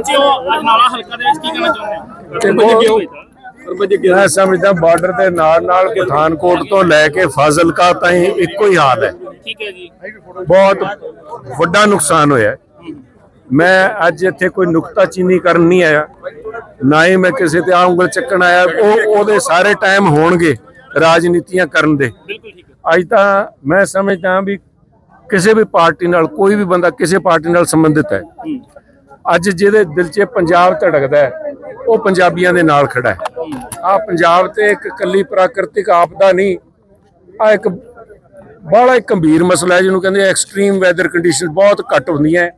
ਪਹੁੰਚੇ ਹੋ ਅਜਨਾਲਾ ਹਲਕਾ ਦੇ ਵਿੱਚ ਕੀ ਕਹਿਣਾ ਚਾਹੁੰਦੇ ਹੋ? ਮੈਂ ਸਮਝਦਾ ਬਾਰਡਰ ਦੇ ਨਾਲ ਨਾਲ ਪਠਾਨਕੋਟ ਤੋਂ ਲੈ ਕੇ ਫਾਜ਼ਿਲਕਾ ਤਾਈਂ ਇੱਕੋ ਹੀ ਹਾਲ ਹੈ। ਠੀਕ ਹੈ ਜੀ। ਬਹੁਤ ਵੱਡਾ ਨੁਕਸਾਨ ਹੋਇਆ। ਮੈਂ ਅੱਜ ਇੱਥੇ ਕੋਈ ਨੁਕਤਾਚੀਨੀ ਕਰਨ ਨਹੀਂ ਆਇਆ। ਨਾ ਹੀ ਮੈਂ ਕਿਸੇ ਤੇ ਆ ਉਂਗਲ ਚੱਕਣ ਆਇਆ। ਉਹ ਉਹਦੇ ਸਾਰੇ ਟਾਈਮ ਹੋਣਗੇ ਰਾਜਨੀਤੀਆਂ ਕਰਨ ਦੇ। ਅੱਜ ਤਾਂ ਮੈਂ ਸਮਝਦਾ ਵੀ ਕਿਸੇ ਵੀ ਪਾਰਟੀ ਨਾਲ ਕੋਈ ਵੀ ਬੰਦਾ ਕਿਸੇ ਪਾਰਟੀ ਨਾਲ ਸੰਬੰਧਿਤ ਹੈ। ਅੱਜ ਜਿਹਦੇ ਦਿਲ 'ਚ ਪੰਜਾਬ ਧੜਕਦਾ ਹੈ, ਉਹ ਪੰਜਾਬੀਆਂ ਦੇ ਨਾਲ ਖੜਾ ਹੈ। ਆ ਪੰਜਾਬ ਤੇ ਇੱਕ ਕੱਲੀ ਪ੍ਰਾਕਿਰਤਿਕ ਆਪਦਾ ਨਹੀਂ ਆ ਇੱਕ ਬੜਾ ਹੀ ਗੰਭੀਰ ਮਸਲਾ ਹੈ ਜਿਹਨੂੰ ਕਹਿੰਦੇ ਐਕਸਟ੍ਰੀਮ ਵੈਦਰ ਕੰਡੀਸ਼ਨ ਬਹੁਤ ਘੱਟ ਹੁੰਦੀਆਂ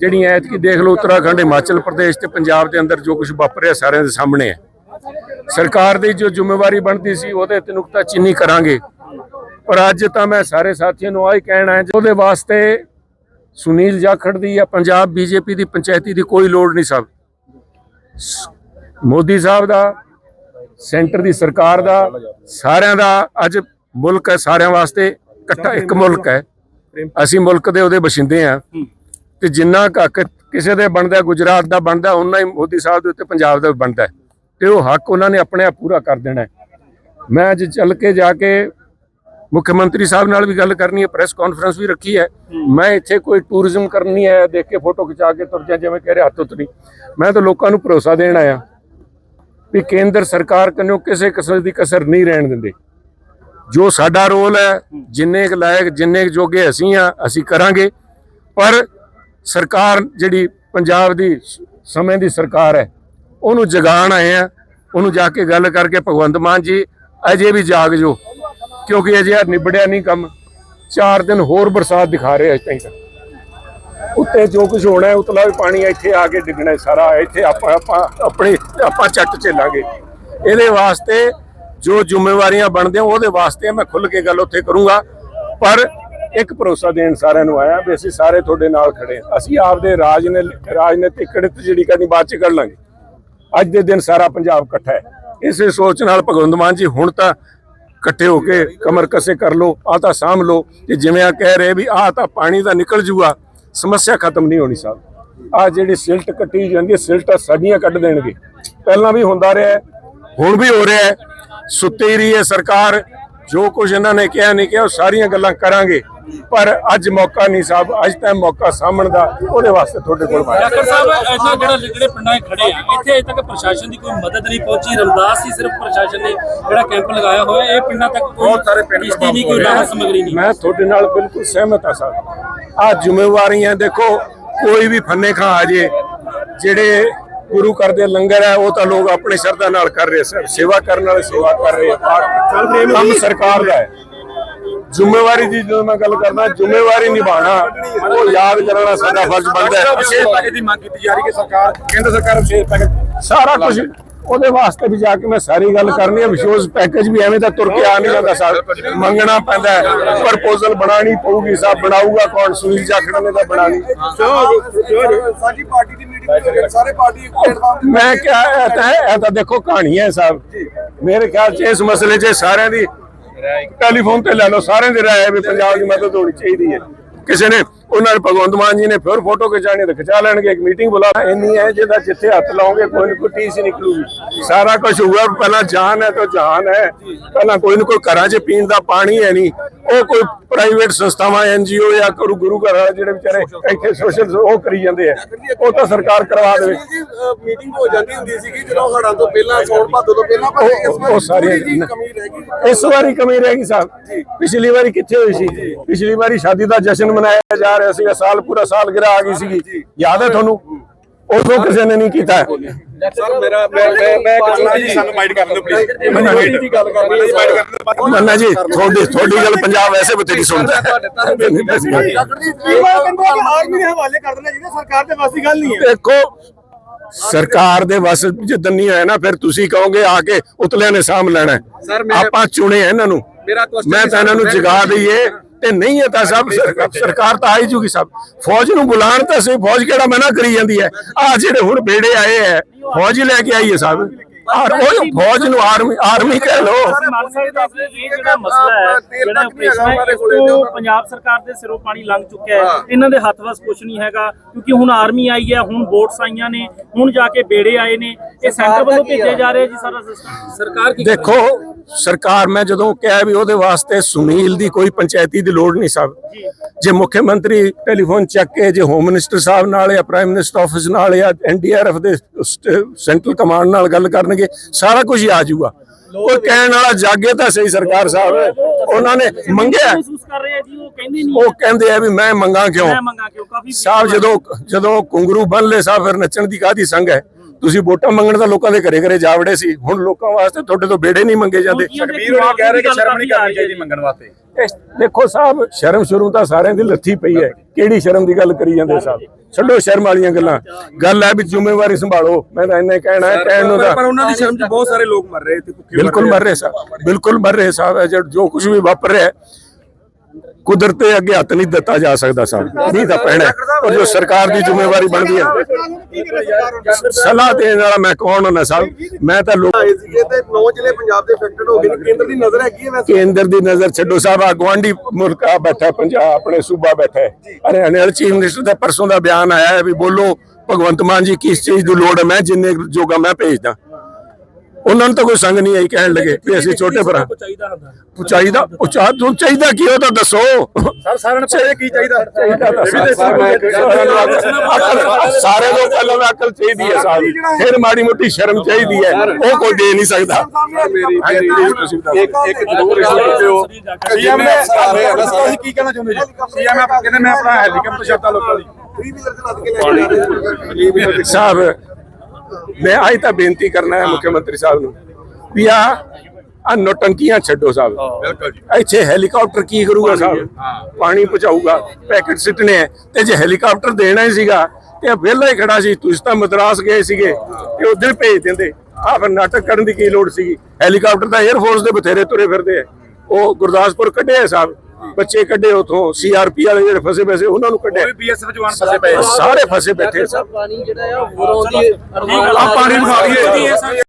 ਜਿਹੜੀਆਂ ਐਤਕੀ ਦੇਖ ਲਓ ਉੱਤਰਾਖੰਡ, ਹਿਮਾਚਲ ਪ੍ਰਦੇਸ਼ ਤੇ ਪੰਜਾਬ ਦੇ ਅੰਦਰ ਜੋ ਕੁਝ ਵਾਪਰਿਆ ਸਾਰਿਆਂ ਦੇ ਸਾਹਮਣੇ ਹੈ। ਸਰਕਾਰ ਦੀ ਜੋ ਜ਼ਿੰਮੇਵਾਰੀ ਬਣਦੀ ਸੀ, ਉਹਦੇ ਤੇ ਨੁਕਤਾ ਚੀਨੀ ਕਰਾਂਗੇ। ਪਰ ਅੱਜ ਤਾਂ ਮੈਂ ਸਾਰੇ ਸਾਥੀਆਂ ਨੂੰ ਆਹੀ ਕਹਿਣਾ ਹੈ ਉਹਦੇ ਵਾਸਤੇ ਸੁਨੀਲ ਜਾਖੜ ਦੀ ਜਾਂ ਪੰਜਾਬ ਬੀਜੇਪੀ ਦੀ ਪੰਚਾਇਤੀ ਦੀ ਕੋਈ ਲੋੜ ਨਹੀਂ ਸਭ। ਮੋਦੀ ਸਾਹਿਬ ਦਾ, ਸੈਂਟਰ ਦੀ ਸਰਕਾਰ ਦਾ, ਸਾਰਿਆਂ ਦਾ ਅੱਜ ਮੁਲਕ ਹੈ, ਸਾਰਿਆਂ ਵਾਸਤੇ ਇਕੱਠਾ ਇੱਕ ਮੁਲਕ ਹੈ। ਅਸੀਂ ਮੁਲਕ ਦੇ ਉਹਦੇ ਵਸਿੰਦੇ ਆ ਤੇ ਜਿੰਨਾ ਕੁ ਹੱਕ ਕਿਸੇ ਦੇ ਬਣਦਾ, ਗੁਜਰਾਤ ਦਾ ਬਣਦਾ ਉਹਨਾਂ ਹੀ ਮੋਦੀ ਸਾਹਿਬ ਦੇ ਉੱਤੇ ਪੰਜਾਬ ਦਾ ਬਣਦਾ ਹੈ। ਤੇ ਉਹ ਹੱਕ ਉਹਨਾਂ ਨੇ ਆਪਣੇ ਆਪ ਪੂਰਾ ਕਰ ਦੇਣਾ ਮੈਂ ਅੱਜ ਚੱਲ ਕੇ ਜਾ ਕੇ ਮੁੱਖ ਮੰਤਰੀ ਸਾਹਿਬ ਨਾਲ ਵੀ ਗੱਲ ਕਰਨੀ ਹੈ ਪ੍ਰੈਸ ਕਾਨਫਰੰਸ ਵੀ ਰੱਖੀ ਹੈ। ਮੈਂ ਇੱਥੇ ਕੋਈ ਟੂਰਿਜ਼ਮ ਕਰਨੀ ਹੈ ਦੇਖ ਕੇ ਫੋਟੋ ਖਿਚਾ ਕੇ ਤੁਰ ਜਾ ਜਿਵੇਂ ਕਹਿ ਰਹੇ ਹੱਥ ਉੱਤ ਨਹੀਂ ਮੈਂ ਤਾਂ ਲੋਕਾਂ ਨੂੰ ਭਰੋਸਾ ਦੇਣ ਆਇਆ ਵੀ ਕੇਂਦਰ ਸਰਕਾਰ ਕੰਨੋਂ ਕਿਸੇ ਕਿਸਮ ਦੀ ਕਸਰ ਨਹੀਂ ਰਹਿਣ ਦਿੰਦੇ। ਜੋ ਸਾਡਾ ਰੋਲ ਹੈ ਜਿੰਨੇ ਕੁ ਲਾਇਕ ਜਿੰਨੇ ਕੁ ਜੋਗੇ ਅਸੀਂ ਆ ਅਸੀਂ ਕਰਾਂਗੇ। ਪਰ ਸਰਕਾਰ ਜਿਹੜੀ ਪੰਜਾਬ ਦੀ ਸਮੇਂ ਦੀ ਸਰਕਾਰ ਹੈ ਉਹਨੂੰ ਜਗਾਣ ਆਏ ਆ ਉਹਨੂੰ ਜਾ ਕੇ ਗੱਲ ਕਰਕੇ ਭਗਵੰਤ ਮਾਨ ਜੀ ਅਜੇ ਵੀ ਜਾਗ ਜੋ। ਕਿਉਂਕਿ ਅਜੇ ਨਿਬੜਿਆ ਨਹੀਂ ਕੰਮ। ਚਾਰ ਦਿਨ ਹੋਰ ਬਰਸਾਤ ਦਿਖਾ ਰਿਹਾ ਅਜੇ ਤਾਈਂ ਉੱਤੇ ਜੋ ਕੁਝ ਹੋਣਾ ਹੈ, ਉਤਲਾ ਵੀ ਪਾਣੀ ਇੱਥੇ ਆ ਕੇ ਡਿੱਗਣਾ ਸਾਰਾ। ਇੱਥੇ ਆਪਾਂ ਆਪਾਂ ਆਪਣੇ ਆਪਾਂ ਚੱਟ ਝੇਲਾਂਗੇ। ਇਹਦੇ ਵਾਸਤੇ ਜੋ ਜ਼ਿੰਮੇਵਾਰੀਆਂ ਬਣਦੀਆਂ, ਉਹਦੇ ਵਾਸਤੇ ਮੈਂ ਖੁੱਲ ਕੇ ਗੱਲ ਉੱਥੇ ਕਰੂੰਗਾ। ਪਰ ਇੱਕ ਭਰੋਸਾ ਦੇਣ ਸਾਰਿਆਂ ਨੂੰ ਆਇਆ ਵੀ ਅਸੀਂ ਸਾਰੇ ਤੁਹਾਡੇ ਨਾਲ ਖੜੇ ਹਾਂ। ਅਸੀਂ ਆਪਦੇ ਰਾਜ ਰਾਜਨੀਤਿਕ ਕੜਿਤ ਜਿਹੜੀ ਕਰਨੀ, ਬਾਅਦ ਚ ਕਰ ਲਾਂਗੇ। ਅੱਜ ਦੇ ਦਿਨ ਸਾਰਾ ਪੰਜਾਬ ਇਕੱਠਾ ਹੈ। ਇਸੇ ਸੋਚ ਨਾਲ ਭਗਵੰਤ ਮਾਨ ਜੀ ਹੁਣ ਤਾਂ ਇਕੱਠੇ ਹੋ ਕੇ ਕਮਰ ਕਸੇ ਕਰ ਲੋ ਆ ਤਾਂ ਸਾਂਭ ਲੋ ਤੇ ਜਿਵੇਂ ਆ ਕਹਿ ਰਹੇ ਵੀ ਆ ਤਾਂ ਪਾਣੀ ਦਾ ਨਿਕਲ ਜੂਗਾ, ਸਮੱਸਿਆ ਖਤਮ ਨਹੀਂ ਹੋਣੀ ਸਾਹਿਬ। ਆ ਜਿਹੜੀ ਸਿਲਟ ਕੱਟੀ ਜਾਂਦੀ ਹੈ, ਸਿਲਟਾਂ ਸਾਡੀਆਂ ਕੱਢ ਦੇਣਗੇ। ਪਹਿਲਾਂ ਵੀ ਹੁੰਦਾ ਰਿਹਾ ਹੁਣ ਵੀ ਹੋ ਰਿਹਾ ਸੁੱਤੀ ਰਹੀ ਹੈ ਸਰਕਾਰ, ਜੋ ਕੁਝ ਇਹਨਾਂ ਨੇ ਕਿਹਾ ਨਹੀਂ ਕਿਹਾ, ਉਹ ਸਾਰੀਆਂ ਗੱਲਾਂ ਕਰਾਂਗੇ। ਪਰ ਅੱਜ ਮੌਕਾ ਨਹੀਂ ਸਾਹਿਬ ਅੱਜ ਤਾਂ ਮੌਕਾ ਸਾਹਮਣ ਦਾ ਉਹਦੇ ਵਾਸਤੇ ਤੁਹਾਡੇ ਕੋਲ ਆਇਆ। ਡਾਕਟਰ ਸਾਹਿਬ ਇੱਥੇ ਜਿਹੜਾ ਜਿਹੜੇ ਪਿੰਡਾਂ 'ਚ ਖੜੇ ਆ ਇੱਥੇ ਅਜੇ ਤੱਕ ਪ੍ਰਸ਼ਾਸਨ ਦੀ ਕੋਈ ਮਦਦ ਨਹੀਂ ਪਹੁੰਚੀ। ਰਮਦਾਸ ਹੀ ਸਿਰਫ ਪ੍ਰਸ਼ਾਸਨ ਨੇ ਜਿਹੜਾ ਕੈਂਪ ਲਗਾਇਆ ਹੋਇਆ ਇਹ ਪਿੰਡਾਂ ਤੱਕ ਕੋਈ ਬਹੁਤ ਸਾਰੇ ਪਿੰਡ ਨਹੀਂ ਕੋਈ ਰਾਹਤ ਸਮਗਰੀ ਨਹੀਂ। ਮੈਂ ਤੁਹਾਡੇ ਨਾਲ ਬਿਲਕੁਲ ਸਹਿਮਤ ਹਾਂ ਸਾਹਿਬ। ਆ ਜ਼ਿੰਮੇਵਾਰੀਆਂ ਦੇਖੋ ਕੋਈ ਵੀ ਫੰਨੇ ਖਾਂ ਆ ਜੇ ਜਿਹੜੇ ਗੁਰੂ ਘਰ ਦੇ ਲੰਗਰ ਹੈ ਉਹ ਤਾਂ ਲੋਕ ਆਪਣੇ ਸ਼ਰਧਾ ਨਾਲ ਕਰ ਰਹੇ ਸਰ ਸੇਵਾ ਕਰਨ ਵਾਲੇ ਸੇਵਾ ਕਰ ਰਹੇ ਆ। ਕੰਮ ਸਰਕਾਰ ਦਾ ਹੈ। ਜ਼ਿੰਮੇਵਾਰੀ ਦੀ ਜਦੋਂ ਮੈਂ ਗੱਲ ਕਰਦਾ ਜ਼ਿੰਮੇਵਾਰੀ ਨਿਭਾਣਾ ਉਹ ਯਾਦ ਕਰਨਾ ਸਾਡਾ ਫਰਜ਼ ਬਣਦਾ ਹੈ। ਵਿਸ਼ੇਸ਼ ਪੈਕੇਜ ਦੀ ਮੰਗ ਕੀਤੀ ਜਾ ਰਹੀ ਹੈ ਕਿ ਸਰਕਾਰ ਕੇਂਦਰ ਸਰਕਾਰ ਵਿਸ਼ੇਸ਼ ਪੈਕੇਜ। ਸਾਰਾ ਕੁਝ ਉਹਦੇ ਵਾਸਤੇ ਵੀ ਜਾ ਕੇ ਮੈਂ ਸਾਰੀ ਗੱਲ ਕਰਨੀ ਹੈ ਵਿਸ਼ੋਸ ਪੈਕੇਜ ਵੀ ਐਵੇਂ ਤਾਂ ਤੁਰ ਕੇ ਆ ਨਹੀਂ ਜਾਂਦਾ ਸਾਹਿਬ ਮੰਗਣਾ ਪੈਂਦਾ ਹੈ। ਪ੍ਰਪੋਜ਼ਲ ਬਣਾਣੀ ਪਊਗੀ ਸਾਹਿਬ ਬਣਾਊਗਾ ਕੌਣ ਸੁਨੀਲ ਜਾਖੜ ਨੇ ਤਾਂ ਬਣਾਣੀ ਸਾਡੀ ਪਾਰਟੀ ਦੀ ਮੀਟਿੰਗ ਸਾਰੇ ਪਾਰਟੀ ਮੈਂ ਕਿਹਾ ਇਹ ਤਾਂ ਹੈ ਇਹ ਤਾਂ ਦੇਖੋ ਕਹਾਣੀ ਹੈ ਸਾਹਿਬ ਮੇਰੇ ਖਿਆਲ 'ਚ ਇਸ ਮਸਲੇ 'ਚ ਸਾਰਿਆਂ ਦੀ ਟੈਲੀਫੋਨ ਤੇ ਲੈ ਲਓ, ਸਾਰਿਆਂ ਦੀ ਰਾਏ ਵੀ ਪੰਜਾਬ ਦੀ ਮਦਦ ਹੋਣੀ ਚਾਹੀਦੀ ਹੈ। ਕਿਸੇ ਨੇ ਉਹਨਾਂ ਨੇ ਭਗਵੰਤ ਮਾਨ ਜੀ ਨੇ ਫਿਰ ਫੋਟੋ ਖਿਚਾਣੀ ਤਾਂ ਖਿਚਾ ਲੈਣਗੇ ਇੱਕ ਮੀਟਿੰਗ ਬੁਲਾ ਇੰਨੀ ਹੈ ਜਿਹਦਾ ਜਿੱਥੇ ਹੱਥ ਲਾਓਗੇ ਕੋਈ ਨਾ ਕੋਈ ਟੀਸ ਨਿਕਲੂਗੀ। ਸਾਰਾ ਕੁਝ ਹੋਊਗਾ ਪਹਿਲਾਂ ਜਾਨ ਹੈ ਤਾਂ ਜਾਨ ਹੈ। ਪਹਿਲਾਂ ਕੋਈ ਨਾ ਕੋਈ ਘਰਾਂ 'ਚ ਪੀਣ ਦਾ ਪਾਣੀ ਹੈ ਨਹੀਂ ਉਹ ਕੋਈ ਪ੍ਰਾਈਵੇਟ ਸੰਸਥਾਵਾਂ ਐਨਜੀਓ ਜਾਂ ਗੁਰੂ ਗੁਰੂ ਘਰ ਵਾਲੇ ਜਿਹੜੇ ਵਿਚਾਰੇ ਇੱਥੇ ਸੋਸ਼ਲ ਉਹ ਕਰੀ ਜਾਂਦੇ ਆ। ਉਹ ਤਾਂ ਸਰਕਾਰ ਕਰਵਾ ਦੇਵੇ। ਮੀਟਿੰਗ ਹੋ ਜਾਂਦੀ ਹੁੰਦੀ ਸੀ ਕਿ ਜਦੋਂ ਹੜਾਂ ਤੋਂ ਪਹਿਲਾਂ ਸੌਣ ਭਾਦੋ ਤੋਂ ਪਹਿਲਾਂ ਪਰ ਇਸ ਵਾਰ ਜਿਹੀ ਕਮੀ ਰਹਿ ਗਈ। ਇਸ ਵਾਰੀ ਕਮੀ ਰਹਿ ਗਈ ਸਾਹਿਬ ਪਿਛਲੀ ਵਾਰੀ ਕਿੱਥੇ ਹੋਈ ਸੀ? ਪਿਛਲੀ ਵਾਰੀ ਸ਼ਾਦੀ ਦਾ ਜਸ਼ਨ ਮਨਾਇਆ ਜਾ ਰਿਹਾ ਸੀਗਾ ਸਾਲ ਪੂਰਾ ਸਾਲ ਗਿਰਾ ਆ ਗਈ ਸੀਗੀ। ਯਾਦ ਹੈ ਤੁਹਾਨੂੰ? ਉਦੋਂ ਕਿਸੇ ਨੇ ਨਹੀਂ ਕੀਤਾ। ਸਰ ਮੇਰਾ ਮੈਂ ਮੈਂ ਮੈਂ ਕਹਿੰਦਾ ਜੀ ਸਾਨੂੰ ਮਾਈਂਡ ਕਰਨ ਦਿਓ ਪਲੀਜ਼ ਮੈਂ ਦੀ ਗੱਲ ਕਰਨੀ ਹੈ ਮਾਈਂਡ ਕਰਨ ਦਿਓ ਮੰਨਾ ਜੀ। ਤੁਹਾਡੀ ਤੁਹਾਡੀ ਗੱਲ ਪੰਜਾਬ ਵੈਸੇ ਬਥੇਰੀ ਸੁਣਦਾ। ਹੈ ਇਹ ਵਾਰ ਕਹਿੰਦੇ ਕਿ ਆਰਮੀ ਦੇ ਹਵਾਲੇ ਕਰ ਦੇਣਾ ਜਿਹਨੇ ਸਰਕਾਰ ਦੇ ਵਾਸੀ ਗੱਲ ਨਹੀਂ ਹੈ। ਦੇਖੋ ਸਰਕਾਰ ਦੇ ਵਸ ਜਿੱਦਨ ਨਹੀਂ ਹੋਇਆ ਨਾ ਫਿਰ ਤੁਸੀਂ ਕਹੋਗੇ ਆ ਕੇ ਉਤਲਿਆਂ ਨੇ ਸਾਂਭ ਲੈਣਾ। ਆਪਾਂ ਚੁਣੇ ਆ ਇਹਨਾਂ ਨੂੰ। ਮੈਂ ਤਾਂ ਇਹਨਾਂ ਨੂੰ ਜਗਾ ਦਈਏ ਤੇ ਨਹੀਂ ਹੈ ਤਾਂ ਸਭ ਸਰਕਾਰ- ਸਰਕਾਰ ਤਾਂ ਆਈ ਜੂਗੀ ਸਭ। ਫੌਜ ਨੂੰ ਬੁਲਾਣ ਤਾਂ ਸਹੀ ਫੌਜ ਕਿਹੜਾ ਮਨਾ ਕਰੀ ਜਾਂਦੀ ਹੈ। ਆ ਜਿਹੜੇ ਹੁਣ ਬੇੜੇ ਆਏ ਹੈ ਫੌਜ ਹੀ ਲੈ ਕੇ ਆਈ ਹੈ ਸਭ। ਆਰ ਉਹ ਫੌਜ ਨੂੰ ਆਰਮੀ ਆਰਮੀ ਕਹਿ ਲੋ ਜਿਹੜਾ ਮਸਲਾ ਹੈ ਜਿਹੜਾ ਆਪਰੇਸ਼ਨ ਪੰਜਾਬ ਸਰਕਾਰ ਦੇ ਸਿਰੋਂ ਪਾਣੀ ਲੰਘ ਚੁੱਕਿਆ ਹੈ। ਇਹਨਾਂ ਦੇ ਹੱਥ ਵਸ ਕੁਝ ਨਹੀਂ ਹੈਗਾ ਕਿਉਂਕਿ ਹੁਣ ਆਰਮੀ ਆਈ ਹੈ ਹੁਣ ਬੋਟਸ ਆਈਆਂ ਨੇ ਹੁਣ ਜਾ ਕੇ ਬੇੜੇ ਆਏ ਨੇ। ਇਹ ਸੈਂਟਰ ਵੱਲੋਂ ਭੇਜਿਆ ਜਾ ਰਿਹਾ ਜੀ ਸਾਰਾ ਸਿਸਟਮ ਸਰਕਾਰ ਕੀ ਦੇਖੋ ਸਰਕਾਰ ਮੈਂ ਜਦੋਂ ਕਿਹਾ ਵੀ ਉਹਦੇ ਵਾਸਤੇ ਸੁਨੀਲ ਦੀ ਕੋਈ ਪੰਚਾਇਤੀ ਦੀ ਲੋੜ ਨਹੀਂ ਸਾਹਿਬ ਜੇ। ਮੁੱਖ ਮੰਤਰੀ ਟੈਲੀਫੋਨ ਚੱਕ ਕੇ ਜੇ ਹੋਮ ਮਿਨਿਸਟਰ ਸਾਹਿਬ ਨਾਲ ਜਾਂ ਪ੍ਰਾਈਮ ਮਿਨਿਸਟਰ ਆਫਿਸ ਨਾਲ ਜਾਂ ਐਨਡੀਆਰਐਫ ਦੇ ਸੈਂਟਰਲ ਕਮਾਂਡ ਨਾਲ ਗੱਲ ਕਰਨਗੇ ਸਾਰਾ ਕੁਝ ਆ ਜਾਊਗਾ। ਕੋਈ ਕਹਿਣ ਵਾਲਾ ਜਾਗੇ ਤਾਂ ਸਹੀ ਸਰਕਾਰ ਸਾਹਿਬ। ਉਹਨਾਂ ਨੇ ਮੰਗਿਆ। ਉਹ ਕਹਿੰਦੇ ਆ। ਵੀ ਮੈਂ ਮੰਗਾ ਕਿਉਂ? ਸਾਹਿਬ ਜਦੋਂ ਜਦੋਂ ਕੁੰਗਰੂ ਬੰਨ ਲੈ ਸਾਹਿਬ ਫਿਰ ਨੱਚਣ ਦੀ ਕਾਦੀ ਸੰਗ ਹੈ? ਤੁਸੀਂ ਵੋਟਾਂ ਮੰਗਣ ਤਾਂ ਲੋਕਾਂ ਦੇ ਘਰੇ ਘਰੇ ਜਾ ਵੜੇ ਸੀ। ਹੁਣ ਲੋਕਾਂ ਵਾਸਤੇ ਤੁਹਾਡੇ ਤੋਂ ਬੇੜੇ ਨਹੀਂ ਮੰਗੇ ਜਾਂਦੇ। ਵੀਰ ਉਹ ਕਹਿ ਰਹੇ ਕਿ ਸ਼ਰਮ ਨਹੀਂ ਕਰਨੀ ਚਾਹੀਦੀ ਮੰਗਣ ਵਾਸਤੇ। ਦੇਖੋ ਸਾਹਿਬ ਸ਼ਰਮ ਸ਼ੁਰੂ ਤਾਂ ਸਾਰਿਆਂ ਦੀ ਲੱਥੀ ਪਈ ਹੈ। ਕਿਹੜੀ ਸ਼ਰਮ ਦੀ ਗੱਲ ਕਰੀ ਜਾਂਦੇ ਸਾਹਿਬ? ਛੱਡੋ ਸ਼ਰਮ ਵਾਲੀਆਂ ਗੱਲਾਂ। ਗੱਲ ਹੈ ਵੀ ਜ਼ਿੰਮੇਵਾਰੀ ਸੰਭਾਲੋ। ਮੈਂ ਤਾਂ ਇੰਨੇ ਕਹਿਣਾ ਹੈ ਕਹਿਣ ਨੂੰ ਤਾਂ ਪਰ ਉਹਨਾਂ ਦੀ ਸ਼ਰਮ 'ਚ ਬਹੁਤ ਸਾਰੇ ਲੋਕ ਮਰ ਰਹੇ ਤੇ ਭੁੱਖੇ ਬਿਲਕੁਲ ਮਰ ਰਹੇ ਸਾਹਿਬ ਬਿਲਕੁਲ ਮਰ ਰਹੇ ਸਾਹਿਬ ਜੋ ਕੁਝ ਵੀ ਵਾਪਰ ਰਿਹਾ ਹੈ, ਕੁਦਰਤ ਦੇ ਅੱਗੇ ਹੱਥ ਨਹੀਂ ਦਿੱਤਾ ਜਾ ਸਕਦਾ ਸਾਹਿਬ। ਨਹੀਂ ਤਾਂ ਪੈਣਾ ਹੈ। ਔਰ ਜੋ ਸਰਕਾਰ ਦੀ ਜ਼ਿੰਮੇਵਾਰੀ ਬਣਦੀ ਹੈ। ਸਲਾਹ ਦੇਣ ਵਾਲਾ ਮੈਂ ਕੌਣ ਹੁੰਦਾ ਸਾਹਿਬ ਮੈਂ ਤਾਂ ਲੋਕ ਆਏ ਸੀਗੇ ਤੇ 9 ਜ਼ਿਲ੍ਹੇ ਪੰਜਾਬ ਦੇ ਅਫੈਕਟਡ ਹੋ ਗਏ। ਨੇ ਕੇਂਦਰ ਦੀ ਨਜ਼ਰ ਹੈਗੀ ਹੈ ਵੈਸੇ? ਕੇਂਦਰ ਦੀ ਨਜ਼ਰ ਛੱਡੋ ਸਾਹਿਬ ਆ ਗਵਾਂਢੀ ਮੁਲਕ ਆ ਬੈਠਾ ਪੰਜਾਬ ਆਪਣੇ ਸੂਬਾ ਬੈਠਾ ਹੈ। ਹਰਿਆਣੇ ਵਾਲੇ ਚੀਫ ਮਿਨਿਸਟਰ ਦਾ ਪਰਸੋਂ ਦਾ ਬਿਆਨ ਆਇਆ ਹੈ ਵੀ ਬੋਲੋ ਭਗਵੰਤ ਮਾਨ ਜੀ ਕਿਸ ਚੀਜ਼ ਦੀ ਲੋੜ ਹੈ? ਮੈਂ ਜਿੰਨੇ ਜੋਗਾ ਮੈਂ ਭੇਜਦਾ। ਉਹਨਾਂ ਨੂੰ ਤਾਂ ਕੋਈ ਸੰਗ ਨਹੀਂ ਆਈ ਕਹਿਣ ਲੱਗੇ ਵੀ ਅਸੀਂ ਛੋਟੇ ਭਰਾ। ਚਾਹੀਦਾ ਹੁੰਦਾ? ਚਾਹੀਦਾ ਉਹ ਚਾਹ ਤੁਹਾਨੂੰ ਚਾਹੀਦਾ ਕੀ ਉਹ ਤਾਂ ਦੱਸੋ। ਸਰ ਸਾਰਿਆਂ ਨੂੰ ਚਾਹੀਦਾ ਕੀ ਚਾਹੀਦਾ? ਸਾਰੇ ਲੋਕ ਪਹਿਲਾਂ ਅਕਲ ਚਾਹੀਦੀ ਹੈ ਸਾਹਿਬ ਫਿਰ ਮਾੜੀ ਮੋਟੀ ਸ਼ਰਮ ਚਾਹੀਦੀ ਹੈ ਉਹ ਕੋਈ ਦੇ ਨਹੀਂ ਸਕਦਾ। ਮੇਰੀ ਇੱਕ ਇੱਕ ਜ਼ਰੂਰ ਇਸ ਤੇ ਹੋ ਸੀਐਮ ਨੇ ਸਾਰੇ ਹੈ ਨਾ ਸਾਰੇ। ਕੀ ਕਹਿਣਾ ਚਾਹੁੰਦੇ ਜੀ? ਸੀਐਮ ਆਪਾਂ ਕਹਿੰਦੇ ਮੈਂ ਆਪਣਾ ਹੈਲੀਕਾਪਟਰ ਛੱਡਦਾ ਲੋਕਾਂ ਦੀ 3 ਵੀਲਰ ਤੇ ਲੱਦ ਕੇ ਲੈ ਕੇ ਸਾਹਿਬ ਮੈਂ ਅੱਜ ਤਾਂ ਬੇਨਤੀ ਕਰਨਾ ਹੈ ਮੁੱਖ ਮੰਤਰੀ ਸਾਹਿਬ ਨੂੰ ਵੀ ਆ ਆ ਨੋਟੰਕੀਆਂ ਛੱਡੋ ਸਾਹਿਬ। ਬਿਲਕੁਲ ਜੀ। ਇੱਥੇ ਹੈਲੀਕਾਪਟਰ ਕੀ ਕਰੂਗਾ ਸਾਹਿਬ? ਪਾਣੀ ਪਹੁੰਚਾਊਗਾ ਪੈਕੇਟ ਸਿੱਟਣੇ ਤੇ ਜੇ ਹੈਲੀਕਾਪਟਰ ਦੇਣਾ ਹੀ ਸੀਗਾ ਤੇ ਵਿਹਲਾ ਹੀ ਖੜਾ ਸੀ ਤੁਸੀਂ ਤਾਂ ਮਦਰਾਸ ਗਏ ਸੀਗੇ ਤੇ ਉਧਰ ਭੇਜ ਦਿੰਦੇ। ਆ ਫਿਰ ਨਾਟਕ ਕਰਨ ਦੀ ਕੀ ਲੋੜ ਸੀਗੀ? ਹੈਲੀਕਾਪਟਰ ਤਾਂ 에ਅਰ ਫੋਰਸ ਦੇ ਬਥੇਰੇ ਤੁਰੇ ਫਿਰਦੇ ਆ। ਉਹ ਗੁਰਦਾਸਪੁਰ ਕੱਢੇ ਸਾਹਿਬ। ਬੱਚੇ ਕੱਢੇ ਉਥੋਂ ਸੀਆਰਪੀ ਵਾਲੇ ਜਿਹੜੇ ਫਸੇ ਪੈਸੇ ਉਹਨਾਂ ਨੂੰ ਕੱਢਿਆ। ਬੀਐਸਐਫ ਜਵਾਨ ਫਸੇ ਪਏ। ਸਾਰੇ ਫਸੇ ਬੈਠੇ। ਸਭ ਪਾਣੀ ਜਿਹੜਾ ਆ ਹੋਰ ਆਉਂਦੀ ਆ ਪਾਣੀ ਵਿਖਾ ਦਈਏ